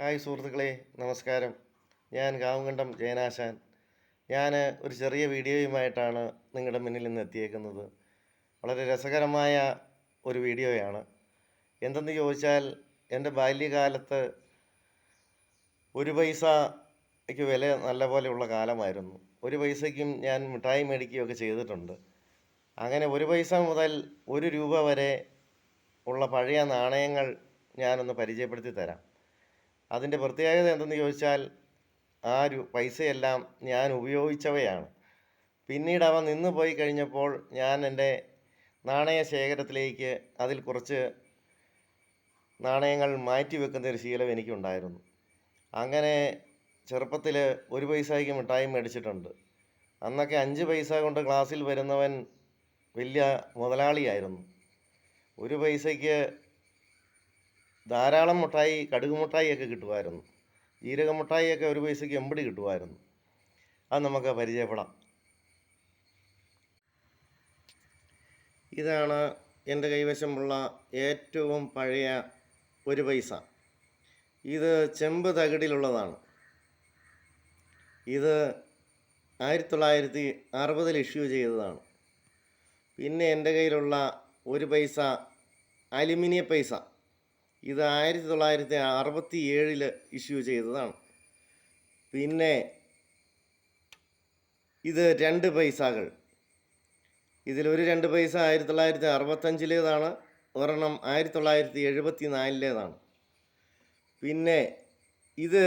Hi സുഹൃത്തുക്കളെ നമസ്കാരം. ഞാൻ കാവുങ്കണ്ടം ജയനാശാൻ. ഞാൻ ഒരു ചെറിയ വീഡിയോയുമായിട്ടാണ് നിങ്ങളുടെ മുന്നിൽ ഇന്ന് എത്തിയേക്കുന്നത്. വളരെ രസകരമായ ഒരു വീഡിയോയാണ്. എന്തെന്ന് ചോദിച്ചാൽ എന്റെ ബാല്യകാലത്ത് ഒരു പൈസയ്ക്ക് വില നല്ല പോലെയുള്ള കാലമായിരുന്നു. ഒരു പൈസയ്ക്കും ഞാൻ മിഠായി മേടിക്കുകയൊക്കെ ചെയ്തിട്ടുണ്ട്. അങ്ങനെ ഒരു പൈസ മുതൽ ഒരു രൂപ വരെ ഉള്ള പഴയ നാണയങ്ങൾ ഞാനൊന്ന് പരിചയപ്പെടുത്തി തരാം. അതിന്റെ പ്രത്യേകത എന്തെന്ന് ചോദിച്ചാൽ ആ ഒരു പൈസയെല്ലാം ഞാൻ ഉപയോഗിച്ചവയാണ്. പിന്നീട് അവ നിന്ന് പോയി കഴിഞ്ഞപ്പോൾ ഞാൻ എന്റെ നാണയ ശേഖരത്തിലേക്ക് അതിൽ കുറച്ച് നാണയങ്ങൾ മാറ്റി വെക്കുന്ന ഒരു ശീലം എനിക്കുണ്ടായിരുന്നു. അങ്ങനെ ചെറുപ്പത്തിൽ ഒരു പൈസയ്ക്ക് മിഠായി മേടിച്ചിട്ടുണ്ട്. അന്നൊക്കെ അഞ്ച് പൈസ കൊണ്ട് ക്ലാസ്സിൽ വരുന്നവൻ വലിയ മുതലാളിയായിരുന്നു. ഒരു പൈസയ്ക്ക് ധാരാളം മുട്ടായി കടുക് മിഠായിയൊക്കെ കിട്ടുമായിരുന്നു. ജീരക മിഠായിയൊക്കെ ഒരു പൈസയ്ക്ക് എമ്പടി കിട്ടുമായിരുന്നു. അത് നമുക്ക് പരിചയപ്പെടാം. ഇതാണ് എന്റെ കൈവശമുള്ള ഏറ്റവും പഴയ ഒരു പൈസ. ഇത് ചെമ്പ് തകിടിലുള്ളതാണ്. ഇത് ആയിരത്തി തൊള്ളായിരത്തി അറുപതിൽ ഇഷ്യൂ ചെയ്തതാണ്. പിന്നെ എന്റെ കയ്യിലുള്ള ഒരു പൈസ അലുമിനിയ പൈസ. ഇത് ആയിരത്തി തൊള്ളായിരത്തി അറുപത്തി ഏഴിൽ ഇഷ്യൂ ചെയ്തതാണ്. പിന്നെ ഇത് രണ്ട് പൈസകൾ. ഇതിലൊരു രണ്ട് പൈസ ആയിരത്തി തൊള്ളായിരത്തി അറുപത്തഞ്ചിലേതാണ് ഒരെണ്ണം ആയിരത്തി തൊള്ളായിരത്തി എഴുപത്തി നാലിലേതാണ് പിന്നെ ഇത്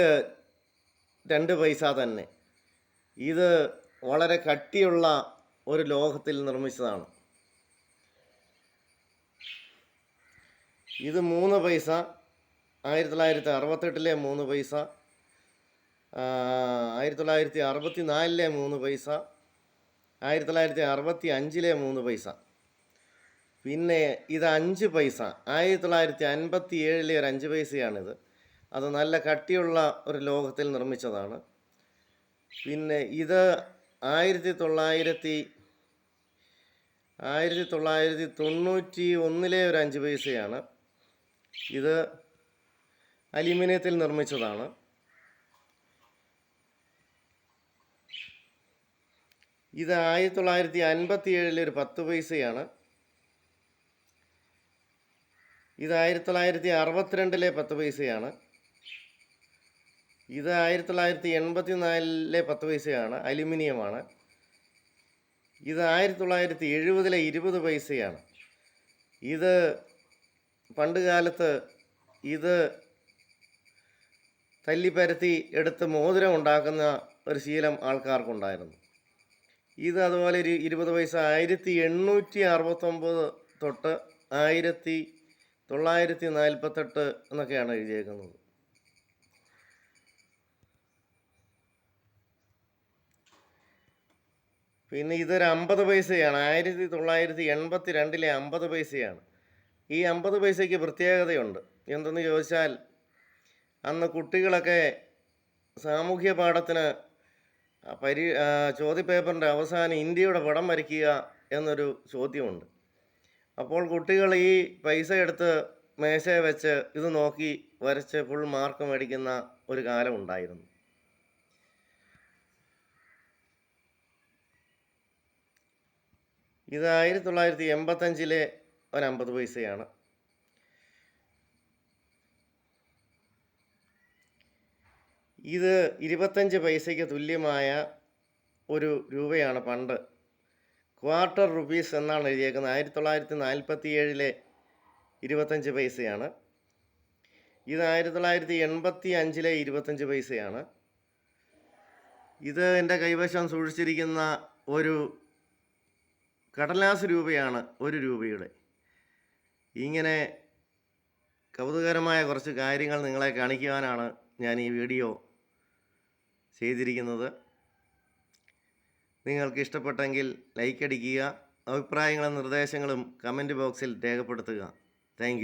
രണ്ട് പൈസ തന്നെ. ഇത് വളരെ കട്ടിയുള്ള ഒരു ലോഹത്തിൽ നിർമ്മിച്ചതാണ്. ഇത് മൂന്ന് പൈസ. ആയിരത്തി തൊള്ളായിരത്തി അറുപത്തെട്ടിലെ മൂന്ന് പൈസ. ആയിരത്തി തൊള്ളായിരത്തി അറുപത്തി നാലിലെ മൂന്ന് പൈസ. ആയിരത്തി തൊള്ളായിരത്തി അറുപത്തി അഞ്ചിലെ മൂന്ന് പൈസ. പിന്നെ ഇത് അഞ്ച് പൈസ. ആയിരത്തി തൊള്ളായിരത്തി അൻപത്തി ഏഴിലെ ഒരു അഞ്ച് പൈസയാണിത്. അത് നല്ല കട്ടിയുള്ള ഒരു ലോഹത്തിൽ നിർമ്മിച്ചതാണ്. പിന്നെ ഇത് ആയിരത്തി തൊള്ളായിരത്തി ആയിരത്തി തൊള്ളായിരത്തി തൊണ്ണൂറ്റി ഒന്നിലെ ഒരു അഞ്ച് പൈസയാണ്. ഇത് അലുമിനിയത്തിൽ നിർമ്മിച്ചതാണ്. ഇത് ആയിരത്തി തൊള്ളായിരത്തി അൻപത്തി ഏഴിലെ ഒരു പത്ത് പൈസയാണ്. ഇത് ആയിരത്തി തൊള്ളായിരത്തി അറുപത്തിരണ്ടിലെ പത്ത് പൈസയാണ്. ഇത് ആയിരത്തി തൊള്ളായിരത്തി എൺപത്തി നാലിലെ പത്ത് പൈസയാണ് അലുമിനിയമാണ്. ഇത് ആയിരത്തി തൊള്ളായിരത്തി എഴുപതിലെ ഇരുപത് പൈസയാണ്. ഇത് പണ്ട് കാലത്ത് ഇത് തല്ലിപ്പരത്തി എടുത്ത് മോതിരം ഉണ്ടാക്കുന്ന ഒരു ശീലം ആൾക്കാർക്കുണ്ടായിരുന്നു. ഇത് അതുപോലെ ഒരു ഇരുപത് പൈസ ആയിരത്തി എണ്ണൂറ്റി അറുപത്തൊമ്പത് തൊട്ട് ആയിരത്തി തൊള്ളായിരത്തി നാൽപ്പത്തെട്ട് എന്നൊക്കെയാണ് എഴുതിയേക്കുന്നത്. പിന്നെ ഇതൊരു അമ്പത് പൈസയാണ്. ആയിരത്തി തൊള്ളായിരത്തി എൺപത്തി രണ്ടിലെ അമ്പത് പൈസയാണ്. ഈ അമ്പത് പൈസയ്ക്ക് പ്രത്യേകതയുണ്ട്. എന്തെന്ന് ചോദിച്ചാൽ അന്ന് കുട്ടികളൊക്കെ സാമൂഹ്യ പാഠത്തിന് പരി ചോദ്യപേപ്പറിന്റെ അവസാനം ഇന്ത്യയുടെ പടം വരയ്ക്കുക എന്നൊരു ചോദ്യമുണ്ട്. അപ്പോൾ കുട്ടികൾ ഈ പൈസ എടുത്ത് മേശയെ വെച്ച് ഇത് നോക്കി വരച്ച് ഫുൾ മാർക്ക് മേടിക്കുന്ന ഒരു കാലം ഉണ്ടായിരുന്നു. ഇത് ആയിരത്തി തൊള്ളായിരത്തി എൺപത്തഞ്ചിലെ ഒരു അമ്പത് പൈസയാണ്. ഇത് ഇരുപത്തഞ്ച് പൈസയ്ക്ക് തുല്യമായ ഒരു രൂപയാണ് പണ്ട് ക്വാർട്ടർ റുപ്പീസ് എന്നാണ് എഴുതിയേക്കുന്നത്. ആയിരത്തി തൊള്ളായിരത്തി നാൽപ്പത്തി ഏഴിലെ ഇരുപത്തഞ്ച് പൈസയാണ്. ഇത് ആയിരത്തി തൊള്ളായിരത്തി എൺപത്തി അഞ്ചിലെ ഇരുപത്തഞ്ച് പൈസയാണ്. ഇത് എന്റെ കൈവശം സൂക്ഷിച്ചിരിക്കുന്ന ഒരു കടലാസ് രൂപയാണ് ഒരു രൂപയുടെ. ഇങ്ങനെ കൗതുകകരമായ കുറച്ച് കാര്യങ്ങൾ നിങ്ങളെ കാണിക്കുവാനാണ് ഞാൻ ഈ വീഡിയോ ചെയ്തിരിക്കുന്നത്. നിങ്ങൾക്ക് ഇഷ്ടപ്പെട്ടെങ്കിൽ ലൈക്ക് അടിക്കുക അഭിപ്രായങ്ങളും നിർദ്ദേശങ്ങളും കമന്റ് ബോക്സിൽ രേഖപ്പെടുത്തുക. താങ്ക്